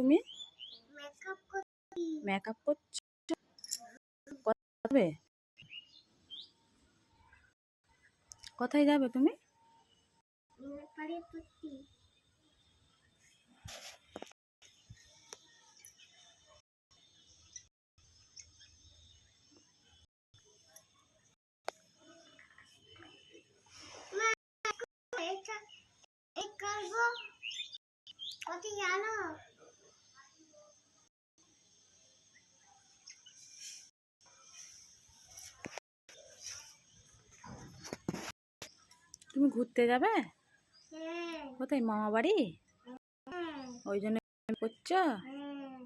তুমি? মেকআপ করছ। কোথায় যাবে কোথায় যাবে তুমি? করব। জানো? তুমি ঘুরতে যাবে? হ্যাঁ। কোথায় মামা বাড়ি? হ্যাঁ। ওই জন্য করছ? হ্যাঁ।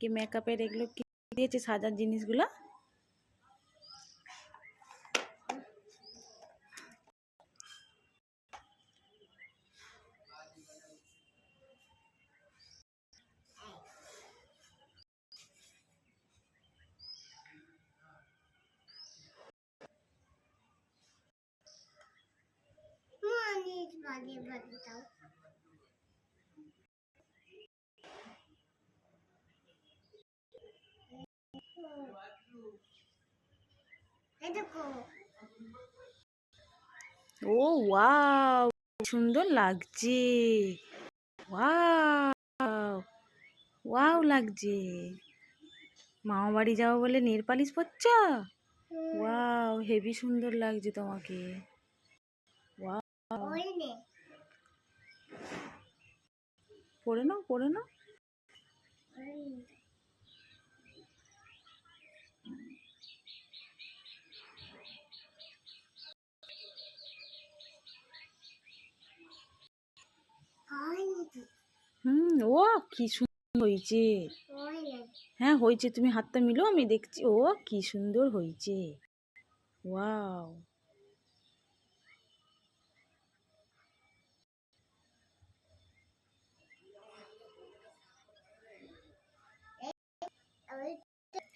কি মেকআপের এগুলো কি দিয়েছে সাজার জিনিসগুলো? দেখো। ও ওয়াও সুন্দর লাগছে। ওয়াও ওয়াও লাগছে। মামা বাড়ি যাব বলে নেল পালিশ পরছ ওয়াও হেভি সুন্দর লাগছে তোমাকে। নাও নাও। হুম ও কি সুন্দর হয়েছে। হ্যাঁ হয়েছে তুমি হাতটা মিলো আমি দেখছি। ও কি সুন্দর হয়েছে। ওয়াও।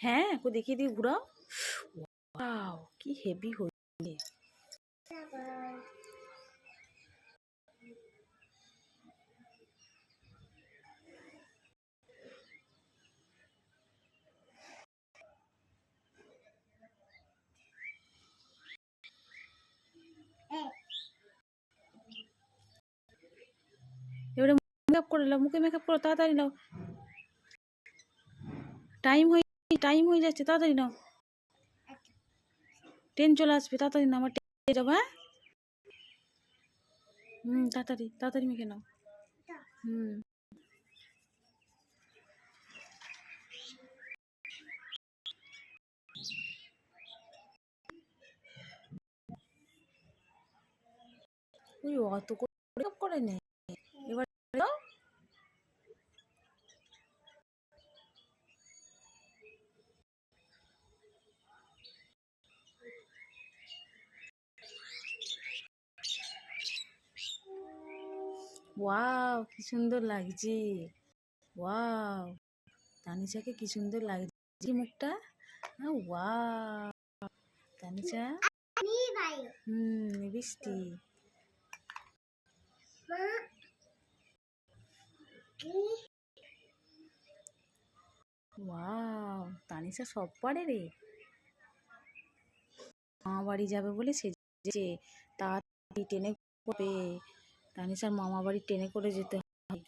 হ্যাঁ একটু দেখিয়ে দিয়ে ঘুরাও। ওয়াও কি হেভি হয়েছে এবারে মেকআপ করে নাও, মুখে মেকআপ করো, তাড়াতাড়ি নাও। টাইম হয়ে টাইম হয়ে যাচ্ছে, তাড়াতাড়ি নাও। ট্রেন চলে আসবে, তাড়াতাড়ি নাও, আমার ট্রেন যাব হ্যাঁ? হুম, তাড়াতাড়ি তাড়াতাড়ি মেখে নাও। হুম। ওই অত করে মেকআপ করে নে এবার ওয়াও, কি সুন্দর লাগছে। ওয়াও তানিশাকে কি সুন্দর লাগছে মুখটা। ওয়াও তানিশা হুম বৃষ্টি। মা ওয়াও তানিশা সব পারে রে। মামা বাড়ি যাবে বলে সেজেছে। তাড়াতাড়ি ট্রেনে করবে তানিশার মামা বাড়ি ট্রেনে করে যেতে হয়।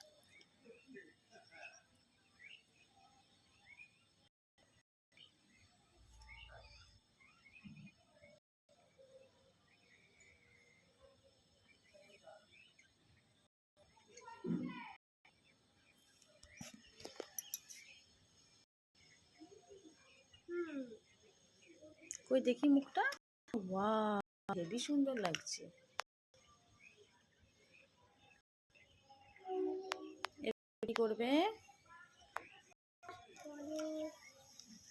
কই দেখি মুখটা? হেবি সুন্দর লাগছে। কি করবে?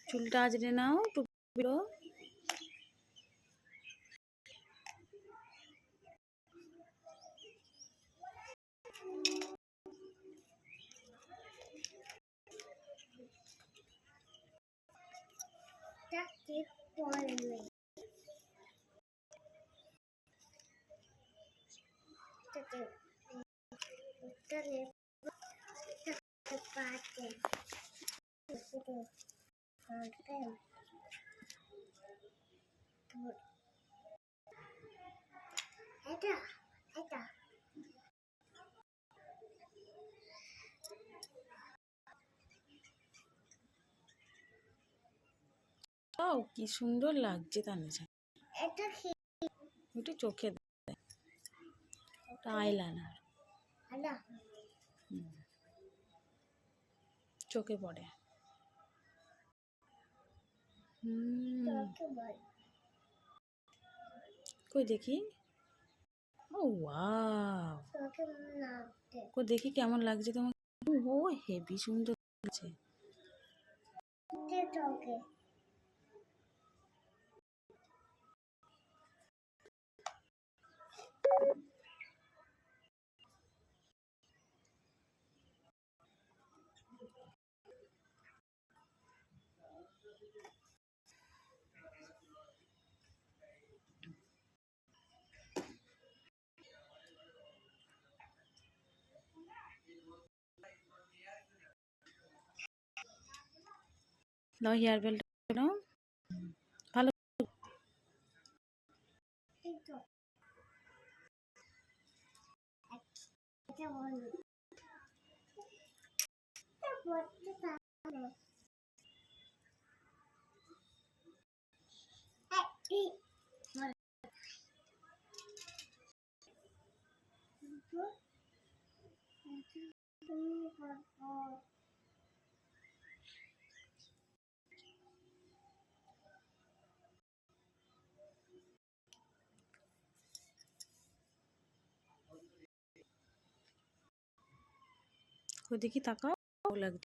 চুলটা আজরে নাও টুপিগুলো চারটে পড়বে এটা এটা তাও কি সুন্দর লাগছে তানিশা। এটা কি ওটা চোখে দেয় ওটা আইলাইনার আলা চোখে পড়ে। কই দেখি? ও কই দেখি কেমন লাগছে তোমার ও হেভি সুন্দর লাগছে। দে তোকে। দাও হেয়ার বেল্ট দাও ভালো এই তো এটা বল এটা বলতে পারবে এই বল তুমি বল কই দেখি তাকাও ভালো লাগছে